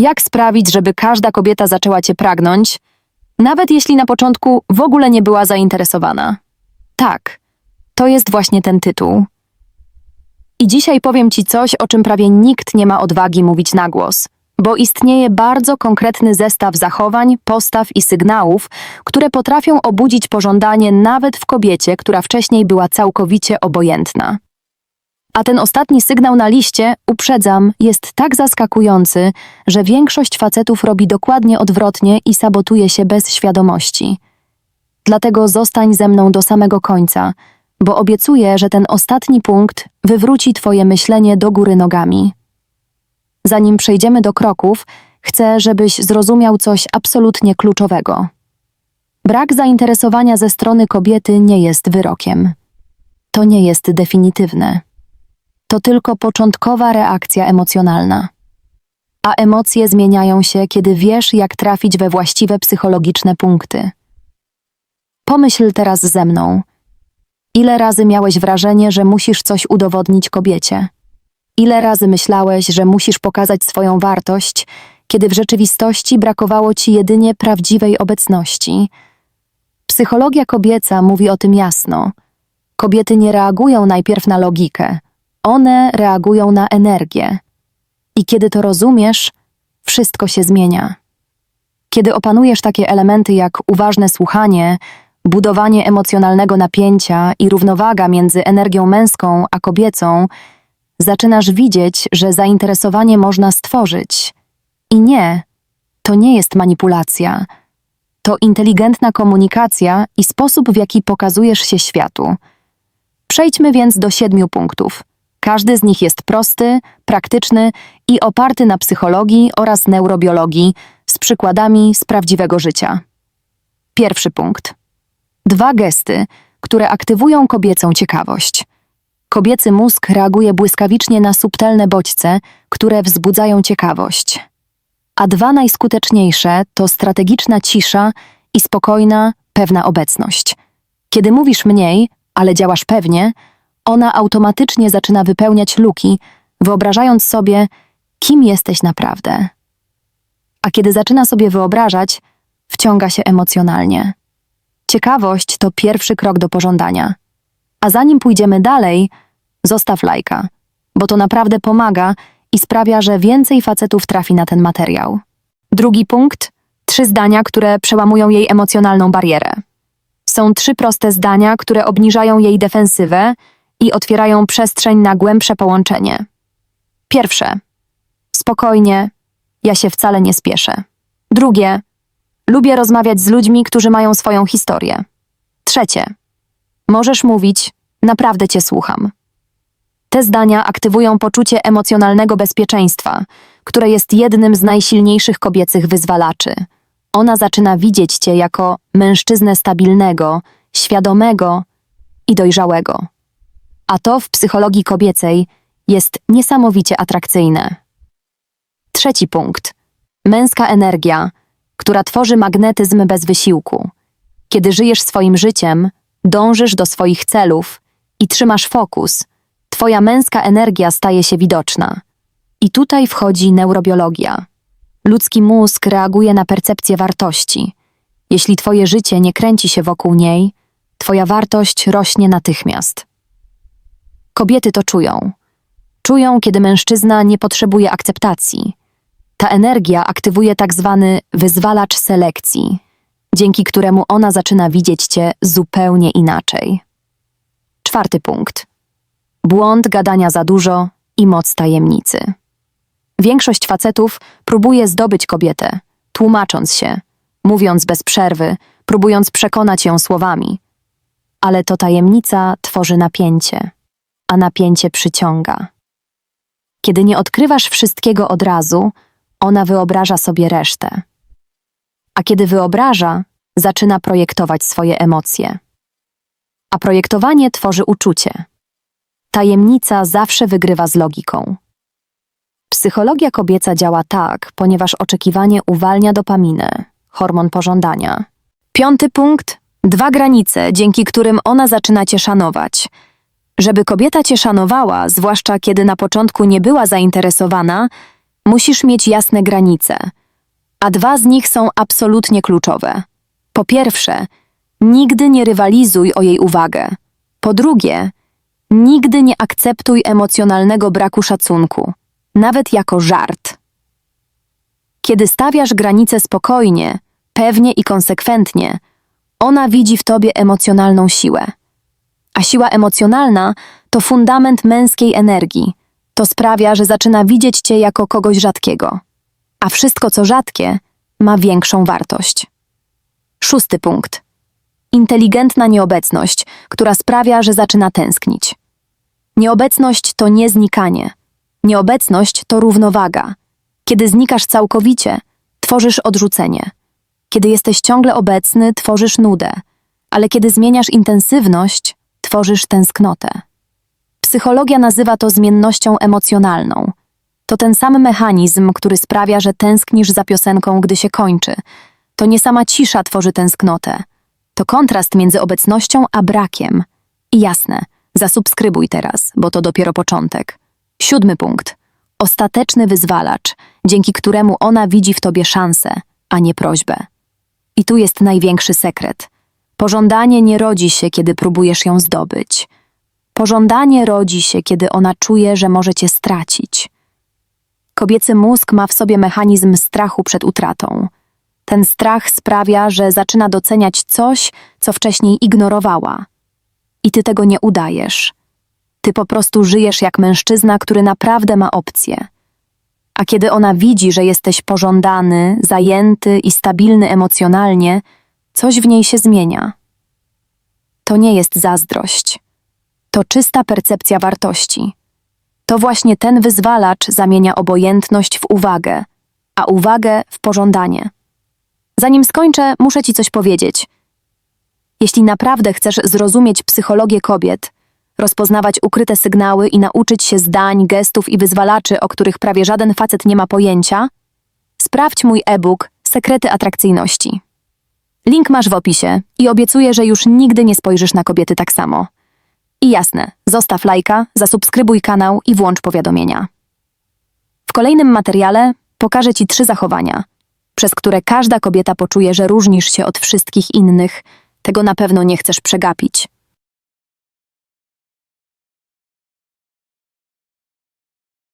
Jak sprawić, żeby każda kobieta zaczęła cię pragnąć, nawet jeśli na początku w ogóle nie była zainteresowana? Tak, to jest właśnie ten tytuł. I dzisiaj powiem ci coś, o czym prawie nikt nie ma odwagi mówić na głos, bo istnieje bardzo konkretny zestaw zachowań, postaw i sygnałów, które potrafią obudzić pożądanie nawet w kobiecie, która wcześniej była całkowicie obojętna. A ten ostatni sygnał na liście, uprzedzam, jest tak zaskakujący, że większość facetów robi dokładnie odwrotnie i sabotuje się bez świadomości. Dlatego zostań ze mną do samego końca, bo obiecuję, że ten ostatni punkt wywróci Twoje myślenie do góry nogami. Zanim przejdziemy do kroków, chcę, żebyś zrozumiał coś absolutnie kluczowego. Brak zainteresowania ze strony kobiety nie jest wyrokiem. To nie jest definitywne. To tylko początkowa reakcja emocjonalna. A emocje zmieniają się, kiedy wiesz, jak trafić we właściwe psychologiczne punkty. Pomyśl teraz ze mną. Ile razy miałeś wrażenie, że musisz coś udowodnić kobiecie? Ile razy myślałeś, że musisz pokazać swoją wartość, kiedy w rzeczywistości brakowało ci jedynie prawdziwej obecności? Psychologia kobieca mówi o tym jasno. Kobiety nie reagują najpierw na logikę, one reagują na energię. I kiedy to rozumiesz, wszystko się zmienia. Kiedy opanujesz takie elementy jak uważne słuchanie, budowanie emocjonalnego napięcia i równowaga między energią męską a kobiecą, zaczynasz widzieć, że zainteresowanie można stworzyć. I nie, to nie jest manipulacja. To inteligentna komunikacja i sposób, w jaki pokazujesz się światu. Przejdźmy więc do siedmiu punktów. Każdy z nich jest prosty, praktyczny i oparty na psychologii oraz neurobiologii z przykładami z prawdziwego życia. Pierwszy punkt. Dwa gesty, które aktywują kobiecą ciekawość. Kobiecy mózg reaguje błyskawicznie na subtelne bodźce, które wzbudzają ciekawość. A dwa najskuteczniejsze to strategiczna cisza i spokojna, pewna obecność. Kiedy mówisz mniej, ale działasz pewnie, ona automatycznie zaczyna wypełniać luki, wyobrażając sobie, kim jesteś naprawdę. A kiedy zaczyna sobie wyobrażać, wciąga się emocjonalnie. Ciekawość to pierwszy krok do pożądania. A zanim pójdziemy dalej, zostaw lajka, bo to naprawdę pomaga i sprawia, że więcej facetów trafi na ten materiał. Drugi punkt trzy zdania, które przełamują jej emocjonalną barierę. Są trzy proste zdania, które obniżają jej defensywę i otwierają przestrzeń na głębsze połączenie. Pierwsze. Spokojnie, ja się wcale nie spieszę. Drugie. Lubię rozmawiać z ludźmi, którzy mają swoją historię. Trzecie. Możesz mówić, naprawdę cię słucham. Te zdania aktywują poczucie emocjonalnego bezpieczeństwa, które jest jednym z najsilniejszych kobiecych wyzwalaczy. Ona zaczyna widzieć cię jako mężczyznę stabilnego, świadomego i dojrzałego. A to w psychologii kobiecej jest niesamowicie atrakcyjne. Trzeci punkt. Męska energia, która tworzy magnetyzm bez wysiłku. Kiedy żyjesz swoim życiem, dążysz do swoich celów i trzymasz fokus, twoja męska energia staje się widoczna. I tutaj wchodzi neurobiologia. Ludzki mózg reaguje na percepcję wartości. Jeśli twoje życie nie kręci się wokół niej, twoja wartość rośnie natychmiast. Kobiety to czują. Czują, kiedy mężczyzna nie potrzebuje akceptacji. Ta energia aktywuje tak zwany wyzwalacz selekcji, dzięki któremu ona zaczyna widzieć cię zupełnie inaczej. Czwarty punkt. Błąd gadania za dużo i moc tajemnicy. Większość facetów próbuje zdobyć kobietę, tłumacząc się, mówiąc bez przerwy, próbując przekonać ją słowami. Ale to tajemnica tworzy napięcie, a napięcie przyciąga. Kiedy nie odkrywasz wszystkiego od razu, ona wyobraża sobie resztę. A kiedy wyobraża, zaczyna projektować swoje emocje. A projektowanie tworzy uczucie. Tajemnica zawsze wygrywa z logiką. Psychologia kobieca działa tak, ponieważ oczekiwanie uwalnia dopaminę, hormon pożądania. Piąty punkt dwa granice, dzięki którym ona zaczyna cię szanować. Żeby kobieta cię szanowała, zwłaszcza kiedy na początku nie była zainteresowana, Musisz mieć jasne granice, a dwa z nich są absolutnie kluczowe. Po pierwsze, nigdy nie rywalizuj o jej uwagę. Po drugie, nigdy nie akceptuj emocjonalnego braku szacunku, nawet jako żart. Kiedy stawiasz granice spokojnie, pewnie i konsekwentnie, ona widzi w tobie emocjonalną siłę. A siła emocjonalna to fundament męskiej energii. To sprawia, że zaczyna widzieć cię jako kogoś rzadkiego. A wszystko, co rzadkie, ma większą wartość. Szósty punkt. Inteligentna nieobecność, która sprawia, że zaczyna tęsknić. Nieobecność to nie znikanie. Nieobecność to równowaga. Kiedy znikasz całkowicie, tworzysz odrzucenie. Kiedy jesteś ciągle obecny, tworzysz nudę, ale kiedy zmieniasz intensywność, tworzysz tęsknotę. Psychologia nazywa to zmiennością emocjonalną. To ten sam mechanizm, który sprawia, że tęsknisz za piosenką, gdy się kończy. To nie sama cisza tworzy tęsknotę. To kontrast między obecnością a brakiem. I jasne, zasubskrybuj teraz, bo to dopiero początek. Siódmy punkt. Ostateczny wyzwalacz, dzięki któremu ona widzi w tobie szansę, a nie prośbę. I tu jest największy sekret. Pożądanie nie rodzi się, kiedy próbujesz ją zdobyć. Pożądanie rodzi się, kiedy ona czuje, że może cię stracić. Kobiecy mózg ma w sobie mechanizm strachu przed utratą. Ten strach sprawia, że zaczyna doceniać coś, co wcześniej ignorowała. I ty tego nie udajesz. Ty po prostu żyjesz jak mężczyzna, który naprawdę ma opcję. A kiedy ona widzi, że jesteś pożądany, zajęty i stabilny emocjonalnie, coś w niej się zmienia. To nie jest zazdrość. To czysta percepcja wartości. To właśnie ten wyzwalacz zamienia obojętność w uwagę, a uwagę w pożądanie. Zanim skończę, muszę ci coś powiedzieć. Jeśli naprawdę chcesz zrozumieć psychologię kobiet, rozpoznawać ukryte sygnały i nauczyć się zdań, gestów i wyzwalaczy, o których prawie żaden facet nie ma pojęcia, sprawdź mój e-book Sekrety atrakcyjności. Link masz w opisie i obiecuję, że już nigdy nie spojrzysz na kobiety tak samo. I jasne, zostaw lajka, zasubskrybuj kanał i włącz powiadomienia. W kolejnym materiale pokażę Ci trzy zachowania, przez które każda kobieta poczuje, że różnisz się od wszystkich innych. Tego na pewno nie chcesz przegapić.